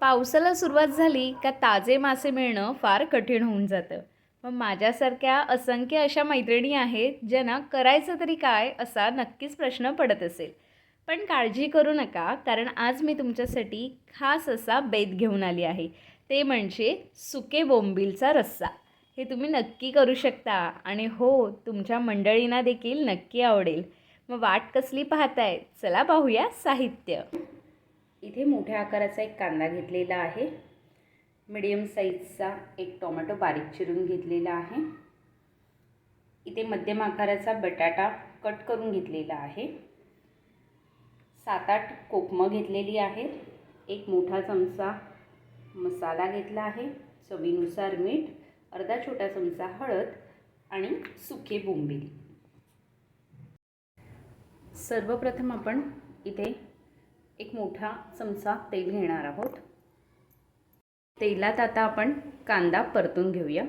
पावसाला सुरुवात झाली का ताजे मासे मिळणं फार कठीण होऊन जातं. मग माझ्यासारख्या असंख्य अशा मैत्रिणी आहेत ज्यांना करायचं तरी काय असा नक्कीच प्रश्न पडत असेल. पण काळजी करू नका कारण आज मी तुमच्यासाठी खास असा बेत घेऊन आली आहे. ते म्हणजे सुके बोंबीलचा रस्सा. हे तुम्ही नक्की करू शकता आणि हो तुमच्या मंडळींना देखील नक्की आवडेल. मग वाट कसली पाहताय? चला पाहूया साहित्य. इथे मोठ्या आकाराचा एक कांदा घेतलेला आहे. मिडियम साईजचा एक टोमॅटो बारीक चिरून घेतलेला आहे. इथे मध्यम आकाराचा बटाटा कट करून घेतलेला आहे. सात आठ कोकमं घेतलेली आहेत. एक मोठा चमचा मसाला घेतला आहे. चवीनुसार मीठ अर्धा छोटा चमचा हळद आणि सुके बोंबील. सर्वप्रथम आपण इथे एक मोठा चमचा तेल घेणार आहोत. तेलात आता आपण कांदा परतून घेऊया.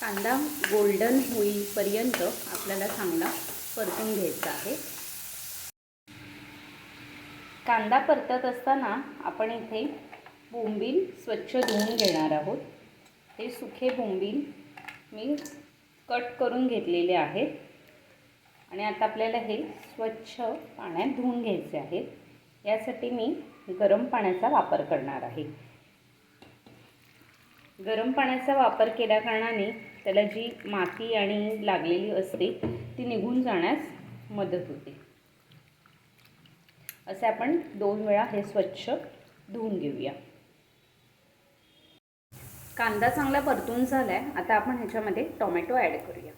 कांदा गोल्डन होईपर्यंत आपल्याला चांगला परतून घ्यायचा आहे. कांदा परतत असताना आपण इथे बोंबील स्वच्छ धुवून घेणार आहोत. हे सुखे बोंबील मी कट करून घेतलेले आहेत. आणि आता आपल्याला हे स्वच्छ पाण्यात धुवून घ्यायचे आहेत. यासाठी मी गरम पाण्याचा वापर करणार आहे. गरम पाण्याचा वापर केल्याकारणाने त्याला जी माती आणि लागलेली असते ती निघून जाण्यास मदत होते. असे आपण दोन वेळा हे स्वच्छ धुवून घेऊया. कांदा चांगला परतून झाला आहे आता आपण ह्याच्यामध्ये टोमॅटो ॲड करूया.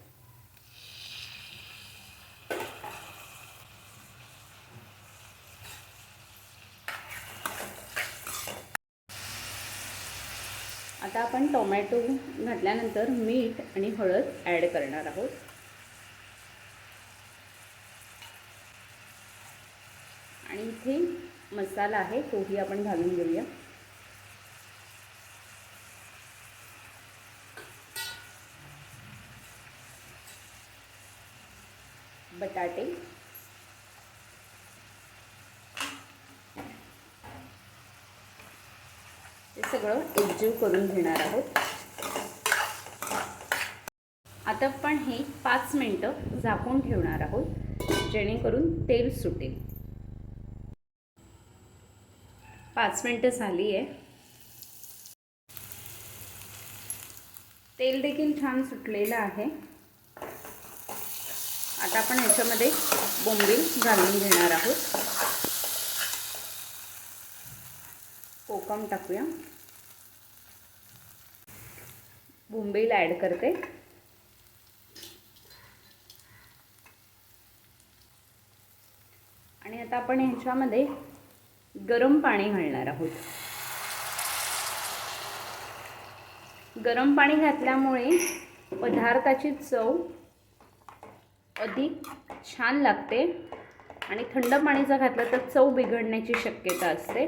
आता आपण टोमॅटो घातल्यानंतर मीठ आणि हळद ॲड करणार आहोत. आणि इथे मसाला आहे तोही आपण घालून घेऊया. बटाटे. सगळं एकजीव करून घेणार आहोत. आता आपण हे पाच मिनटं झाकून ठेवणार आहोत जेणेकरून तेल सुटेल. पाच मिनटं झाली आहे तेल देखील छान सुटलेलं आहे. आता आपण ह्याच्यामध्ये बोंबील घालून घेणार आहोत. कोकम टाकूया. बोंबील ॲड करते. आणि आता आपण ह्याच्यामध्ये गरम पाणी घालणार आहोत. गरम पाणी घातल्यामुळे पदार्थाची चव अधिक छान लागते आणि थंड पाणी जर घातलं तर चव बिघडण्याची शक्यता असते.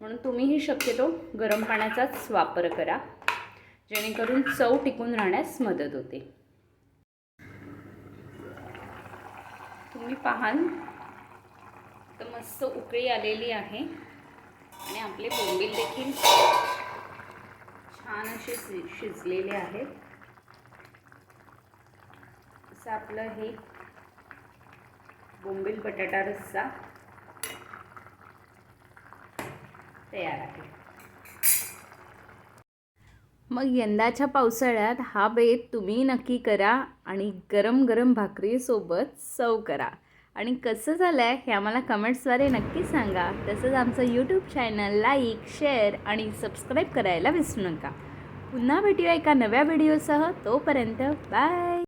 म्हणून तुम्हीही शक्यतो गरम पाण्याचाच वापर करा. जेणेकरून चव टिकून राहण्यास मदत होते. तुम्ही पाहाल तर मस्त उकळी आलेली आहे आणि आपले बोंबील देखील छान असे शिजलेले आहेत. असं आपलं हे बोंबील बटाटा रस्सा तयार आहे. मग यंदाच्या पावसाळ्यात हा बेत तुम्ही नक्की करा आणि गरम गरम भाकरीसोबत सव करा. आणि कसं झालं आहे हे आम्हाला कमेंट्सद्वारे नक्की सांगा. तसंच आमचं यूट्यूब चॅनल लाईक शेअर आणि सबस्क्राईब करायला विसरू नका. पुन्हा भेटूया एका नव्या व्हिडिओसह तोपर्यंत बाय